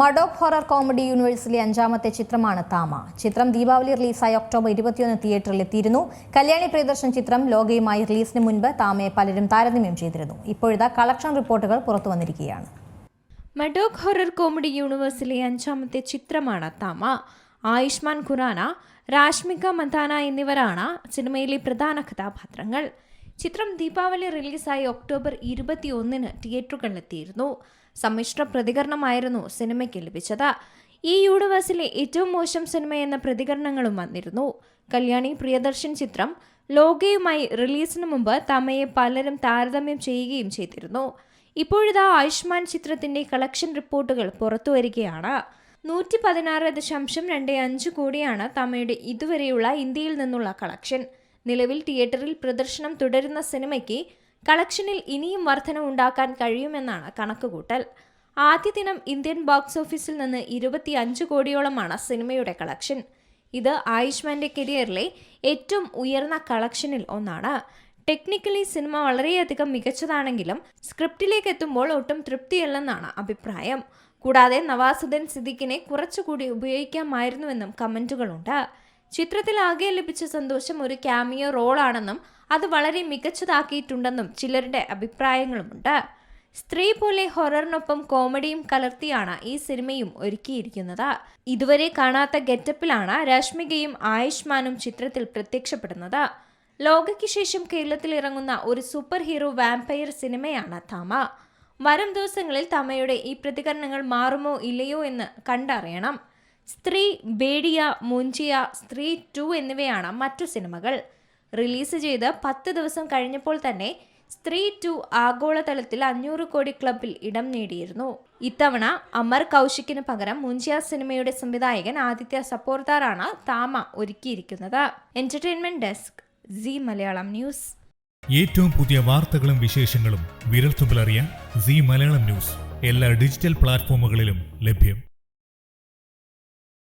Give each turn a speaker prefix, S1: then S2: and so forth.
S1: മഡോക് horror comedy യൂണിവേഴ്സിലെ അഞ്ചാമത്തെ ചിത്രമാണ് താമ. ചിത്രം ദീപാവലി റിലീസായി ഒക്ടോബർ ഇരുപത്തിയൊന്ന് തിയേറ്ററിൽ എത്തിയിരുന്നു. കല്യാണി പ്രിയദർശൻ ചിത്രം ലോകയുമായി റിലീസിന് മുൻപ് താമയെ പലരും താരതമ്യം ചെയ്തിരുന്നു. ഇപ്പോഴത്തെ കളക്ഷൻ റിപ്പോർട്ടുകൾ പുറത്തു വന്നിരിക്കുകയാണ്.
S2: മഡോക് ഹൊറർ കോമഡി യൂണിവേഴ്സിലെ അഞ്ചാമത്തെ ചിത്രമാണ് താമ. ആയുഷ്മാൻ ഖുറാന രാഷ്മിക മന്ദാന എന്നിവരാണ് സിനിമയിലെ പ്രധാന കഥാപാത്രങ്ങൾ. ചിത്രം ദീപാവലി റിലീസായി ഒക്ടോബർ ഇരുപത്തിയൊന്നിന് തിയേറ്ററുകളിലെത്തിയിരുന്നു. സമ്മിശ്ര പ്രതികരണമായിരുന്നു സിനിമയ്ക്ക് ലഭിച്ചത്. ഈ യൂണിവേഴ്സിലെ ഏറ്റവും മോശം സിനിമ എന്ന പ്രതികരണങ്ങളും വന്നിരുന്നു. കല്യാണി പ്രിയദർശൻ ചിത്രം ലോകയുമായി റിലീസിന് മുമ്പ് തമയെ പലരും താരതമ്യം ചെയ്യുകയും ചെയ്തിരുന്നു. ഇപ്പോഴിതാ ആയുഷ്മാൻ ചിത്രത്തിന്റെ കളക്ഷൻ റിപ്പോർട്ടുകൾ പുറത്തുവരികയാണ്. നൂറ്റി പതിനാറ് ദശാംശം രണ്ട് അഞ്ച് കോടിയാണ് തമയുടെ ഇതുവരെയുള്ള ഇന്ത്യയിൽ നിന്നുള്ള കളക്ഷൻ. നിലവിൽ തിയേറ്ററിൽ പ്രദർശനം തുടരുന്ന സിനിമയ്ക്ക് കളക്ഷനിൽ ഇനിയും വർധന ഉണ്ടാക്കാൻ കഴിയുമെന്നാണ് കണക്കുകൂട്ടൽ. ആദ്യ ദിനം ഇന്ത്യൻ ബോക്സ് ഓഫീസിൽ നിന്ന് ഇരുപത്തി അഞ്ച് കോടിയോളമാണ് സിനിമയുടെ കളക്ഷൻ. ഇത് ആയുഷ്മാന്റെ കരിയറിലെ ഏറ്റവും ഉയർന്ന കളക്ഷനിൽ ഒന്നാണ്. ടെക്നിക്കലി സിനിമ വളരെയധികം മികച്ചതാണെങ്കിലും സ്ക്രിപ്റ്റിലേക്ക് എത്തുമ്പോൾ ഒട്ടും തൃപ്തിയല്ലെന്നാണ് അഭിപ്രായം. കൂടാതെ നവാസുദ്ദീൻ സിദ്ദിഖിനെ കുറച്ചുകൂടി ഉപയോഗിക്കാമായിരുന്നുവെന്നും കമന്റുകളുണ്ട്. ചിത്രത്തിൽ ആകെ ലഭിച്ച സന്തോഷം ഒരു ക്യാമിയോ റോളാണെന്നും അത് വളരെ മികച്ചതാക്കിയിട്ടുണ്ടെന്നും ചിലരുടെ അഭിപ്രായങ്ങളുമുണ്ട്. സ്ത്രീ പോലെ ഹൊററിനൊപ്പം കോമഡിയും കലർത്തിയാണ് ഈ സിനിമയും ഒരുക്കിയിരിക്കുന്നത്. ഇതുവരെ കാണാത്ത ഗെറ്റപ്പിലാണ് രശ്മികയും ആയുഷ്മാനും ചിത്രത്തിൽ പ്രത്യക്ഷപ്പെടുന്നത്. ലോകയ്ക്ക് ശേഷം കേരളത്തിൽ ഇറങ്ങുന്ന ഒരു സൂപ്പർ ഹീറോ വാമ്പയർ സിനിമയാണ് തമ. വരും ദിവസങ്ങളിൽ തമയുടെ ഈ പ്രതികരണങ്ങൾ മാറുമോ ഇല്ലയോ എന്ന് കണ്ടറിയണം. സ്ത്രീ ബേഡിയ മുഞ്ചിയ സ്ത്രീ ടു എന്നിവയാണ് മറ്റു സിനിമകൾ. റിലീസ് ചെയ്ത് പത്ത് ദിവസം കഴിഞ്ഞപ്പോൾ തന്നെ സ്ത്രീ ടു ആഗോളതലത്തിൽ അഞ്ഞൂറ് കോടി ക്ലബിൽ ഇടം നേടിയിരുന്നു. ഇത്തവണ അമർ കൗശിക്കിന് പകരം മുൻചിയ സിനിമയുടെ സംവിധായകൻ ആദിത്യ സപ്പോർദാറാണ് താമ ഒരുക്കിയിരിക്കുന്നത്. Entertainment desk Zee Malayalam news
S3: ഏറ്റവും പുതിയ വാർത്തകളും വിശേഷങ്ങളും വിരൽത്തുമ്പിലറിയാൻ സി മലയാളം ന്യൂസ് എല്ലാ ഡിജിറ്റൽ പ്ലാറ്റ്ഫോമുകളിലും ലഭ്യം.